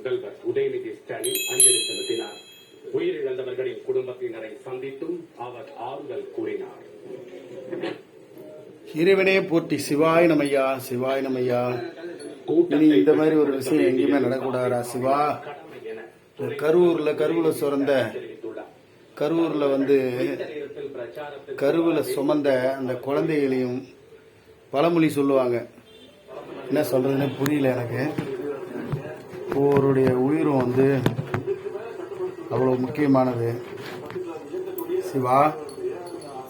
முதல்வர் உதயநிதி ஸ்டாலின் அஞ்சலி செலுத்தினார். உயிரிழந்தவர்களின் குடும்பத்தினரை சந்தித்தும் அவர் ஆறுதல் கூறினார். இறைவனே போற்றி சிவாய் நமய்யா சிவாய் நமய்யா. இனி இந்த மாதிரி ஒரு விஷயம் எங்கேயுமே நடக்கூடாதா சிவா. கரூர்ல கருவுல சுரந்த கரூர்ல வந்து கருவுல சுமந்த அந்த குழந்தைகளையும் பழமொழி சொல்லுவாங்க. என்ன சொல்றதுன்னு புரியல எனக்கு. ஒவ்வொருடைய உயிரும் வந்து அவ்வளோ முக்கியமானது. சிவா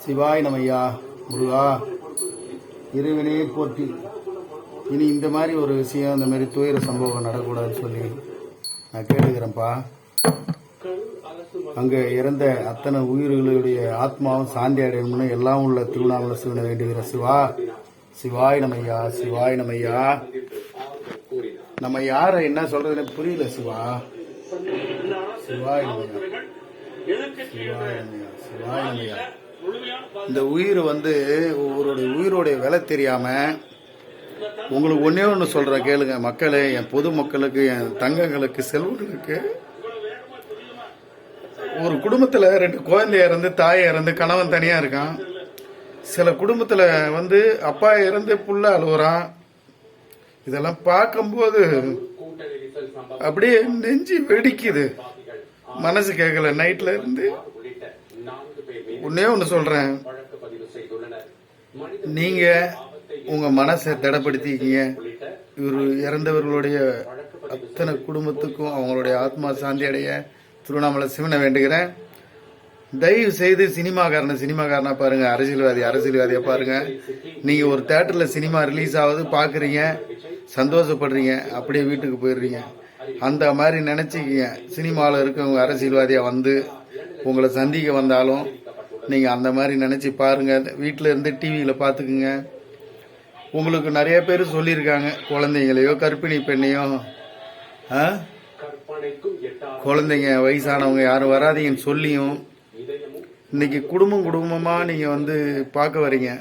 சிவாய் நமையா முருகா இறைவனே போற்றி. இனி இந்த மாதிரி ஒரு விஷயம் இந்த மாதிரி துயர சம்பவம் நடக்கூடாதுன்னு சொல்லி நான் கேட்டுக்கிறேன்ப்பா. அங்கே இறந்த அத்தனை உயிர்களுடைய ஆத்மாவும் சாந்தி அடையணும்னு எல்லாம் உள்ள திருவண்ணாமலை சிவனை வேண்டுகிற சிவா சிவாய் நமையா சிவாய் நமையா நம்ம யார என்ன சொல்றதுன்னு புரியல சிவா. சிவாய் நமய்யா சிவாய் இந்த உயிர் வந்து ஒவ்வொருடைய உயிரோடைய விலை தெரியாம உங்களுக்கு ஒன்னே ஒன்று சொல்றேன் கேளுங்க. மக்களே என் பொது மக்களுக்கு என் தங்கங்களுக்கு செல்வங்களுக்கு. ஒரு குடும்பத்தில் ரெண்டு குழந்தை இறந்து தாய் இறந்து கணவன் தனியா இருக்கான். சில குடும்பத்தில் வந்து அப்பா இறந்து புள்ள அழுகுறான் இதெல்லாம் பார்க்கும்போது அப்படியே நெஞ்சு வெடிக்குது. மனசு கேட்கல. நைட்ல இருந்து ஒன்னே ஒன்று சொல்றேன். நீங்க உங்க மனசை திடப்படுத்திக்கீங்க. இவர் இறந்தவர்களுடைய அத்தனை குடும்பத்துக்கும் அவங்களுடைய ஆத்மா சாந்தி அடைய திருவண்ணாமலை சிவனை வேண்டுகிறேன். தயவு செய்து சினிமாக்காரனை சினிமாக்காரனா பாருங்க. அரசியல்வாதி அரசியல்வாதியா பாருங்க. நீங்க ஒரு தேட்டர்ல சினிமா ரிலீஸ் ஆகுது பாக்குறீங்க. சந்தோஷப்படுறீங்க அப்படியே வீட்டுக்கு போயிடுறீங்க. அந்த மாதிரி நினச்சிக்கிங்க. சினிமாவில் இருக்கவங்க அரசியல்வாதியாக வந்து உங்களை சந்திக்க வந்தாலும் நீங்கள் அந்த மாதிரி நினச்சி பாருங்கள் வீட்டில் இருந்து டிவியில் பார்த்துக்குங்க உங்களுக்கு நிறைய பேர் சொல்லியிருக்காங்க. குழந்தைங்களையோ கர்ப்பிணி பெண்ணையோ குழந்தைங்க வயசானவங்க யாரும் வராதிங்கன்னு சொல்லியும் இன்னைக்கு குடும்பம் குடும்பமாக நீங்கள் வந்து பார்க்க வரீங்க.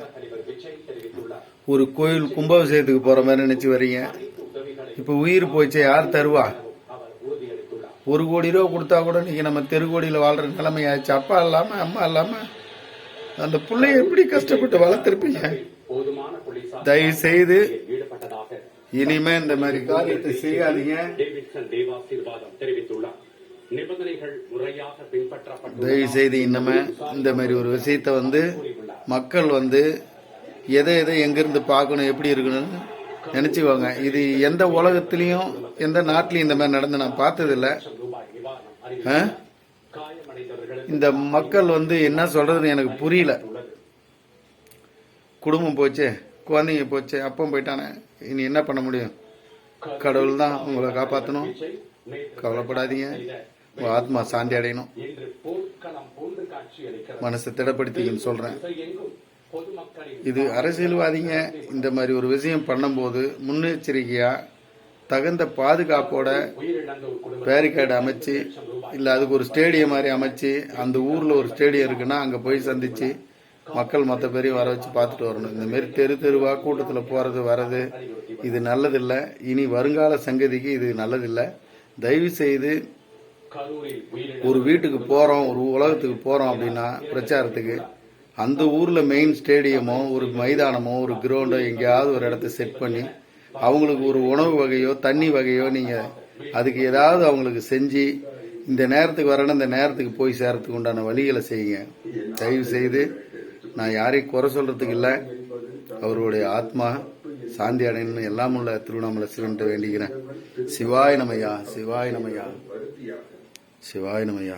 ஒரு கோயில் கும்பாபிஷேகத்துக்கு போற மாதிரி நினைச்சு வரீங்க. இப்போ இப்ப உயிர் போச்சே யார் தருவா? ஒரு கோடி ரூபா கொடுத்தா கூட நீங்க நம்ம தெருக்கோடியில் வாழ்ற நிலைமையாச்சு அப்பா இல்லாம அம்மா இல்லாம அந்த பிள்ளைய எப்படி கஷ்டப்பட்டு வளர்த்துருப்பீங்க? தயவு செய்து இனிமே இந்த மாதிரி காரியத்தை செய்யாதீங்க. தயவு செய்து இன்னமே இந்த மாதிரி ஒரு விஷயத்த வந்து மக்கள் வந்து எதை எதை எங்கிருந்து பார்க்கணும் எப்படி இருக்கணும்னு நினைச்சுக்கோங்க. இது எந்த உலகத்திலையும் எந்த நாட்டிலையும் இந்த மாதிரி நடந்து நான் பார்த்ததில்ல. ஆ? இந்த மக்கள் வந்து என்ன சொல்றதுன்னு எனக்கு புரியல. குடும்பம் போச்சே குழந்தைங்க போச்சே அப்பம் போயிட்டானே. இனி என்ன பண்ண முடியும்? கடவுள் தான் உங்களை காப்பாற்றணும் கவலைப்படாதீங்க. உங்கள் ஆத்மா சாந்தி அடையணும். மனசை திடப்படுத்திக்கன்னு சொல்றேன். இது அரசியல்வாதிங்க இந்த மாதிரி ஒரு விஷயம் பண்ணும்போது முன்னெச்சரிக்கையா தகுந்த பாதுகாப்போட பேரிகேடு அமைச்சு இல்லை அதுக்கு ஒரு ஸ்டேடியம் மாதிரி அமைச்சு அந்த ஊரில் ஒரு ஸ்டேடியம் இருக்குன்னா அங்கே போய் சந்திச்சு மக்கள் மற்ற பேரையும் வர வச்சு பார்த்துட்டு வரணும். இந்தமாரி தெரு தெருவாக கூட்டத்தில் போகிறது வர்றது இது நல்லதில்லை. இனி வருங்கால சங்கதிக்கு இது நல்லதில்லை. தயவு செய்து ஒரு வீட்டுக்கு போகிறோம் ஒரு உலகத்துக்கு போகிறோம் அப்படின்னா பிரச்சாரத்துக்கு அந்த ஊர்ல மெயின் ஸ்டேடியமோ ஒரு மைதானமோ ஒரு கிரவுண்டோ எங்கேயாவது ஒரு இடத்த செட் பண்ணி அவங்களுக்கு ஒரு உணவு வகையோ தண்ணி வகையோ நீங்க அதுக்கு ஏதாவது அவங்களுக்கு செஞ்சு இந்த நேரத்துக்கு வரணும் இந்த நேரத்துக்கு போய் சேரத்துக்கு உண்டான வழிகளை செய்யுங்க. தயவு செய்து நான் யாரையும் குறை சொல்றதுக்கு இல்லை. அவருடைய ஆத்மா சாந்தி அடையணும்னு எல்லாம் உள்ள திருவண்ணாமலை சிவன்கிட்ட வேண்டிக்கிறேன். சிவாய் நமையா சிவாய் நமையா சிவாய் நமையா.